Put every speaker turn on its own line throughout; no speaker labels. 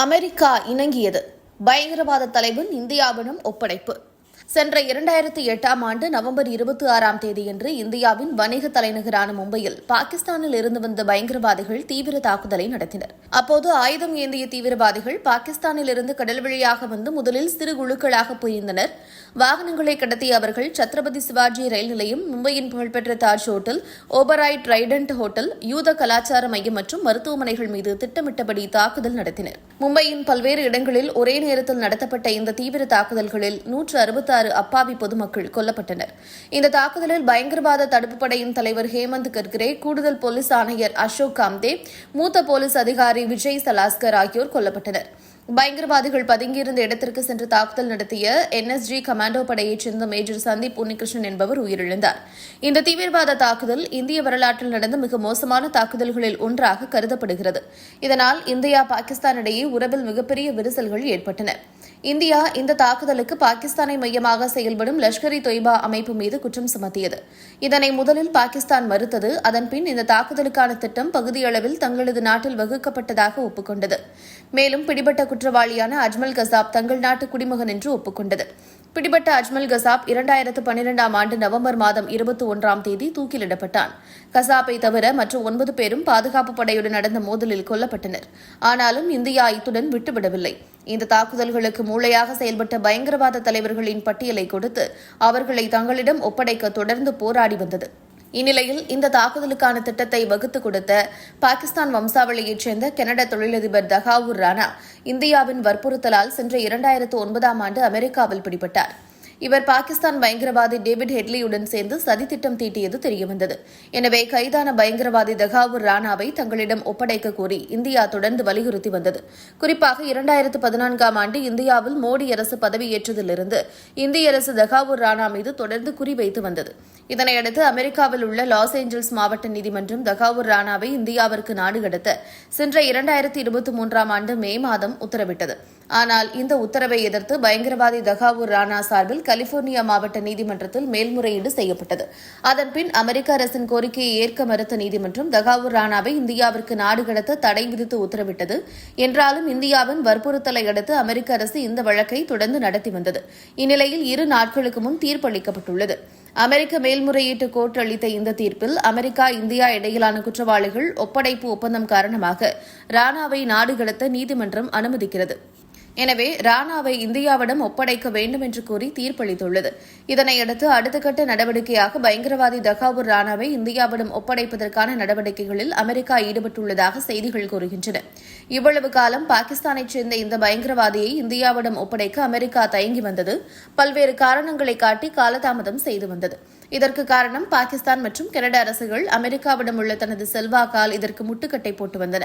America இணங்கியது. பயங்கரவாத தலைவன் இந்தியாவிடம் ஒப்படைப்பு. சென்ற இரண்டாயிரத்தி எட்டாம் ஆண்டு நவம்பர் இருபத்தி ஆறாம் தேதியன்று இந்தியாவின் வணிக தலைநகரான மும்பையில் பாகிஸ்தானில் இருந்து வந்த பயங்கரவாதிகள் தீவிர தாக்குதலை நடத்தினர். அப்போது ஆயுதம் ஏந்திய தீவிரவாதிகள் பாகிஸ்தானில் இருந்து கடல் வழியாக வந்து முதலில் சிறு குழுக்களாக புரிந்தனர். வாகனங்களை கடத்திய அவர்கள் சத்ரபதி சிவாஜி ரயில் நிலையம் மும்பையின் புகழ்பெற்ற Taj hotel Oberoi Trident hotel யூத கலாச்சார மையம் மற்றும் மருத்துவமனைகள் மீது திட்டமிட்டபடி தாக்குதல் நடத்தினர். மும்பையின் பல்வேறு இடங்களில் ஒரே நேரத்தில் நடத்தப்பட்ட இந்த தீவிர தாக்குதல்களில் நூற்று அறுபத்தாறு அப்பாவி பொதுமக்கள் கொல்லப்பட்டனர். இந்த தாக்குதலில் பயங்கரவாத தடுப்பு படையின் தலைவர் ஹேமந்த் கர்கரே கூடுதல் போலீஸ் ஆணையர் அசோக் காம்தே மூத்த போலீஸ் அதிகாரி விஜய் சலாஸ்கர் ஆகியோர் கொல்லப்பட்டனர். பயங்கரவாதிகள் பதுங்கியிருந்த இடத்திற்கு சென்று தாக்குதல் நடத்திய என்எஸ்ஜி கமாண்டோ படையைச் சேர்ந்த மேஜர் சந்தீப் உன்னிகிருஷ்ணன் என்பவர் உயிரிழந்தார். இந்த தீவிரவாத தாக்குதல் இந்திய வரலாற்றில் நடந்த மிக மோசமான தாக்குதல்களில் ஒன்றாக கருதப்படுகிறது. இதனால் இந்தியா பாகிஸ்தான் இடையே உறவில் மிகப்பெரிய விரிசல்கள் ஏற்பட்டன. இந்தியா இந்த தாக்குதலுக்கு பாகிஸ்தானை மையமாக செயல்படும் லஷ்கர் இ தொய்பா அமைப்பு மீது குற்றம் சுமத்தியது. இதனை முதலில் பாகிஸ்தான் மறுத்தது அதன்பின் இந்த தாக்குதலுக்கான திட்டம் பகுதியளவில் தங்களது நாட்டில் வகுக்கப்பட்டதாக ஒப்புக்கொண்டது. மேலும் பிடிபட்ட குற்றவாளியான அஜ்மல் கசாப் தங்கள் நாட்டு குடிமகன் என்று ஒப்புக்கொண்டது. பிடிபட்ட அஜ்மல் கசாப் இரண்டாயிரத்து பன்னிரெண்டாம் ஆண்டு நவம்பர் மாதம் இருபத்தி ஒன்றாம் தேதி தூக்கிலிடப்பட்டான். கசாப்பை தவிர மற்ற ஒன்பது பேரும் பாதுகாப்பு படையுடன் நடந்த மோதலில் கொல்லப்பட்டனர். ஆனாலும் இந்தியா இத்துடன் விட்டுவிடவில்லை. இந்த தாக்குதல்களுக்கு மூளையாக செயல்பட்ட பயங்கரவாத தலைவர்களின் பட்டியலை கொடுத்து அவர்களை தங்களிடம் ஒப்படைக்க தொடர்ந்து போராடி வந்தது. இந்நிலையில் இந்த தாக்குதலுக்கான திட்டத்தை வகுத்துக் கொடுத்த பாகிஸ்தான் வம்சாவளியைச் சேர்ந்த கனடா தொழிலதிபர் தகாவூர் ராணா இந்தியாவின் வற்புறுத்தலால் சென்ற இரண்டாயிரத்து ஒன்பதாம் ஆண்டு அமெரிக்காவில் பிடிபட்டார். இவர் பாகிஸ்தான் பயங்கரவாதி டேவிட் ஹெட்லியுடன் சேர்ந்து சதித்திட்டம் தீட்டியது தெரியவந்தது. எனவே கைதான பயங்கரவாதி தகாவூர் ராணாவை தங்களிடம் ஒப்படைக்க கோரி இந்தியா தொடர்ந்து வலியுறுத்தி வந்தது. குறிப்பாக இரண்டாயிரத்து பதினான்காம் ஆண்டு இந்தியாவில் மோடி அரசு பதவியேற்றதிலிருந்து இந்திய அரசு தகாவூர் ராணா மீது தொடர்ந்து குறிவைத்து வந்தது. இதனையடுத்து அமெரிக்காவில் உள்ள லாஸ் ஏஞ்சல்ஸ் மாவட்ட நீதிமன்றம் தகாவூர் ராணாவை இந்தியாவிற்கு நாடு கடத்த சென்ற இரண்டாயிரத்தி இருபத்தி மூன்றாம் ஆண்டு மே மாதம் உத்தரவிட்டது. ஆனால் இந்த உத்தரவை எதிர்த்து பயங்கரவாதி தகாவூர் ராணா சார்பில் கலிபோர்னியா மாவட்ட நீதிமன்றத்தில் மேல்முறையீடு செய்யப்பட்டது. அதன்பின் அமெரிக்க அரசின் கோரிக்கையை ஏற்க மறுத்த நீதிமன்றம் தகாவூர் ராணாவை இந்தியாவிற்கு நாடு கடத்த தடை விதித்து உத்தரவிட்டது. என்றாலும் இந்தியாவின் வற்புறுத்தலை அடுத்து அமெரிக்க அரசு இந்த வழக்கை தொடர்ந்து நடத்தி வந்தது. இந்நிலையில் இரு நாட்களுக்கு முன் தீர்ப்பளிக்கப்பட்டுள்ளது. அமெரிக்க மேல்முறையீட்டு கோர்ட் அளித்த இந்த தீர்ப்பில் அமெரிக்கா இந்தியா இடையிலான குற்றவாளிகள் ஒப்படைப்பு ஒப்பந்தம் காரணமாக ராணாவை நாடு கடத்த நீதிமன்றம் அனுமதிக்கிறது. எனவே ராணாவை இந்தியாவிடம் ஒப்படைக்க வேண்டும் என்று கூறி தீர்ப்பளித்துள்ளது. இதனையடுத்து அடுத்த கட்ட நடவடிக்கையாக பயங்கரவாதி தகாவூர் ராணாவை இந்தியாவிடம் ஒப்படைப்பதற்கான நடவடிக்கைகளில் அமெரிக்கா ஈடுபட்டுள்ளதாக செய்திகள் கூறுகின்றன. இவ்வளவு காலம் பாகிஸ்தானைச் சேர்ந்த இந்த பயங்கரவாதியை இந்தியாவிடம் ஒப்படைக்க அமெரிக்கா தயங்கி வந்தது. பல்வேறு காரணங்களை காட்டி காலதாமதம் செய்து வந்தது. இதற்கு காரணம் பாகிஸ்தான் மற்றும் கனடா அரசுகள் அமெரிக்காவிடம் உள்ள தனது செல்வாக்கால் இதற்கு முட்டுக்கட்டை போட்டு வந்தன.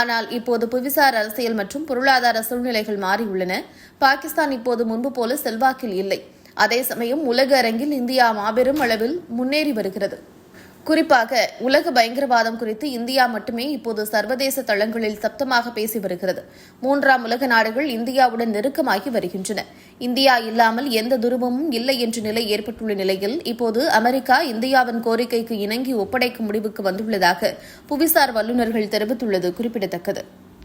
ஆனால் இப்போது புவிசார் அரசியல் மற்றும் பொருளாதார சூழ்நிலைகள் மாறியுள்ளன. பாகிஸ்தான் இப்போது முன்பு போல செல்வாக்கில் இல்லை. அதே சமயம் உலக அரங்கில் இந்தியா மாபெரும் அளவில் முன்னேறி வருகிறது. குறிப்பாக உலக பயங்கரவாதம் குறித்து இந்தியா மட்டுமே இப்போது சர்வதேச தளங்களில் சப்தமாக பேசி வருகிறது. மூன்றாம் உலக நாடுகள் இந்தியாவுடன் நெருக்கமாகி வருகின்றன. இந்தியா இல்லாமல் எந்த துருவமும் இல்லை என்ற நிலை ஏற்பட்டுள்ள நிலையில் இப்போது அமெரிக்கா இந்தியாவின் கோரிக்கைக்கு இணங்கி ஒப்படைக்கும் முடிவுக்கு வந்துள்ளதாக புவிசார் வல்லுநர்கள் தெரிவித்துள்ளது குறிப்பிடத்தக்கது.